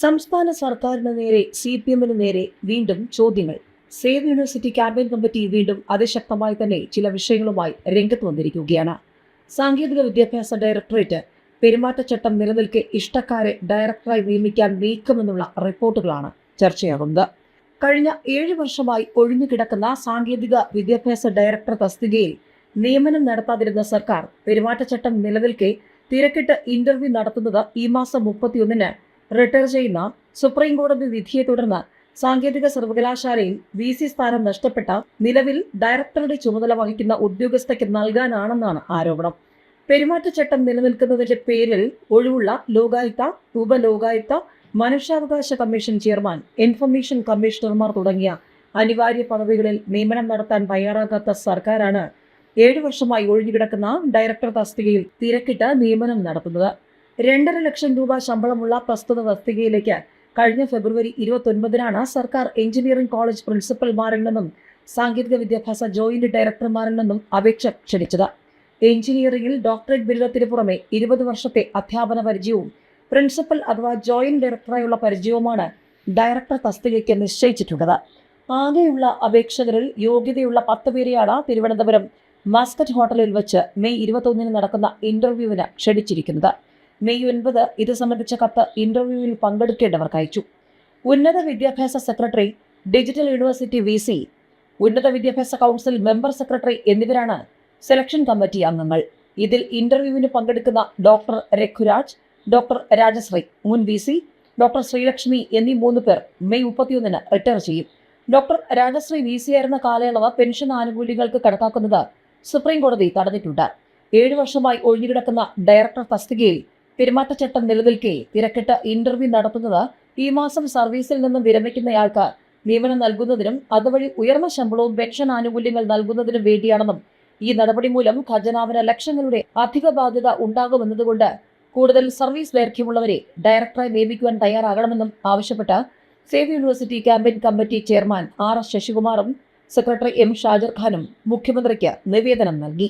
സംസ്ഥാന സർക്കാരിന് നേരെ സി പി എമ്മിന് നേരെ വീണ്ടും ചോദ്യങ്ങൾ. സേവ് യൂണിവേഴ്സിറ്റി ക്യാമ്പയിൻ കമ്മിറ്റി വീണ്ടും അതിശക്തമായി തന്നെ ചില വിഷയങ്ങളുമായി രംഗത്ത് വന്നിരിക്കുകയാണ്. സാങ്കേതിക വിദ്യാഭ്യാസ ഡയറക്ടറേറ്റ് പെരുമാറ്റച്ചട്ടം നിലനിൽക്കെ ഇഷ്ടക്കാരെ ഡയറക്ടറായി നിയമിക്കാൻ നീക്കുമെന്നുള്ള റിപ്പോർട്ടുകളാണ് ചർച്ചയാകുന്നത്. കഴിഞ്ഞ ഏഴ് വർഷമായി ഒഴിഞ്ഞുകിടക്കുന്ന സാങ്കേതിക വിദ്യാഭ്യാസ ഡയറക്ടർ തസ്തികയിൽ നിയമനം നടത്താതിരുന്ന സർക്കാർ പെരുമാറ്റച്ചട്ടം നിലനിൽക്കെ തിരക്കിട്ട് ഇന്റർവ്യൂ നടത്തുന്നത് ഈ മാസം മുപ്പത്തിയൊന്നിന് റിട്ടയർ ചെയ്യുന്ന സുപ്രീം കോടതി വിധിയെ തുടർന്ന് സാങ്കേതിക സർവകലാശാലയിൽ വി സി സ്ഥാനം നഷ്ടപ്പെട്ട നിലവിൽ ഡയറക്ടറുടെ ചുമതല വഹിക്കുന്ന ഉദ്യോഗസ്ഥയ്ക്ക് നൽകാനാണെന്നാണ് ആരോപണം. പെരുമാറ്റച്ചട്ടം നിലനിൽക്കുന്നതിന്റെ പേരിൽ ഒഴിവുള്ള ലോകായുക്ത ഉപലോകായുക്ത മനുഷ്യാവകാശ കമ്മീഷൻ ചെയർമാൻ ഇൻഫർമേഷൻ കമ്മീഷണർമാർ തുടങ്ങിയ അനിവാര്യ പദവികളിൽ നിയമനം നടത്താൻ തയ്യാറാകാത്ത സർക്കാരാണ് ഏഴു വർഷമായി ഒഴിഞ്ഞുകിടക്കുന്ന ഡയറക്ടർ തസ്തികയിൽ തിരക്കിട്ട് നിയമനം നടത്തുന്നത്. രണ്ടര ലക്ഷം രൂപ ശമ്പളമുള്ള പ്രസ്തുത തസ്തികയിലേക്ക് കഴിഞ്ഞ ഫെബ്രുവരി ഇരുപത്തൊൻപതിനാണ് സർക്കാർ എഞ്ചിനീയറിംഗ് കോളേജ് പ്രിൻസിപ്പൽമാരിൽ നിന്നും സാങ്കേതിക വിദ്യാഭ്യാസ ജോയിന്റ് ഡയറക്ടർമാരിൽ നിന്നും അപേക്ഷ ക്ഷണിച്ചത്. എഞ്ചിനീയറിംഗിൽ ഡോക്ടറേറ്റ് ബിരുദത്തിന് പുറമെ ഇരുപത് വർഷത്തെ അധ്യാപന പരിചയവും പ്രിൻസിപ്പൽ അഥവാ ജോയിന്റ് ഡയറക്ടറായുള്ള പരിചയവുമാണ് ഡയറക്ടർ തസ്തികയ്ക്ക് നിശ്ചയിച്ചിട്ടുള്ളത്. ആകെയുള്ള അപേക്ഷകരിൽ യോഗ്യതയുള്ള പത്ത് പേരെയാണ് തിരുവനന്തപുരം മാസ്കറ്റ് ഹോട്ടലിൽ വെച്ച് മെയ് ഇരുപത്തൊന്നിന് നടക്കുന്ന ഇന്റർവ്യൂവിന് ക്ഷണിച്ചിരിക്കുന്നത്. മെയ് ഒൻപത് ഇത് സംബന്ധിച്ച കത്ത് ഇന്റർവ്യൂവിൽ പങ്കെടുക്കേണ്ടവർക്ക് അയച്ചു ഉന്നത വിദ്യാഭ്യാസ secretary digital university V C ഉന്നത വിദ്യാഭ്യാസ കൗൺസിൽ മെമ്പർ സെക്രട്ടറി എന്നിവരാണ് സെലക്ഷൻ കമ്മിറ്റി അംഗങ്ങൾ. ഇതിൽ ഇന്റർവ്യൂവിന് പങ്കെടുക്കുന്ന ഡോക്ടർ രഘുരാജ് ഡോക്ടർ രാജശ്രീ മുൻ വി സി ഡോക്ടർ ശ്രീലക്ഷ്മി എന്നീ മൂന്ന് പേർ മെയ് മുപ്പത്തിയൊന്നിന് റിട്ടയർ ചെയ്യും. ഡോക്ടർ രാജശ്രീ വി സി ആയിരുന്ന കാലയളവ് പെൻഷൻ ആനുകൂല്യങ്ങൾക്ക് കണക്കാക്കുന്നത് സുപ്രീം കോടതി തടഞ്ഞിട്ടുണ്ട്. ഏഴു വർഷമായി ഒഴിഞ്ഞുകിടക്കുന്ന ഡയറക്ടർ തസ്തികയിൽ പെരുമാറ്റച്ചട്ടം നിലനിൽക്കെ തിരക്കിട്ട് ഇന്റർവ്യൂ നടത്തുന്നത് ഈ മാസം സർവീസിൽ നിന്നും വിരമിക്കുന്നയാൾക്ക് നിയമനം നൽകുന്നതിനും അതുവഴി ഉയർന്ന ശമ്പളവും പെൻഷൻ ആനുകൂല്യങ്ങൾ നൽകുന്നതിനും വേണ്ടിയാണെന്നും ഈ നടപടി മൂലം ഖജനാവിന് ലക്ഷങ്ങളുടെ അധിക ബാധ്യത ഉണ്ടാകുമെന്നതുകൊണ്ട് കൂടുതൽ സർവീസ് ദൈർഘ്യമുള്ളവരെ ഡയറക്ടറായി നിയമിക്കുവാൻ തയ്യാറാകണമെന്നും ആവശ്യപ്പെട്ട് save university campaign committee chairman R S ശശികുമാറും secretary M Shajar ഖാനും മുഖ്യമന്ത്രിക്ക് നിവേദനം നൽകി.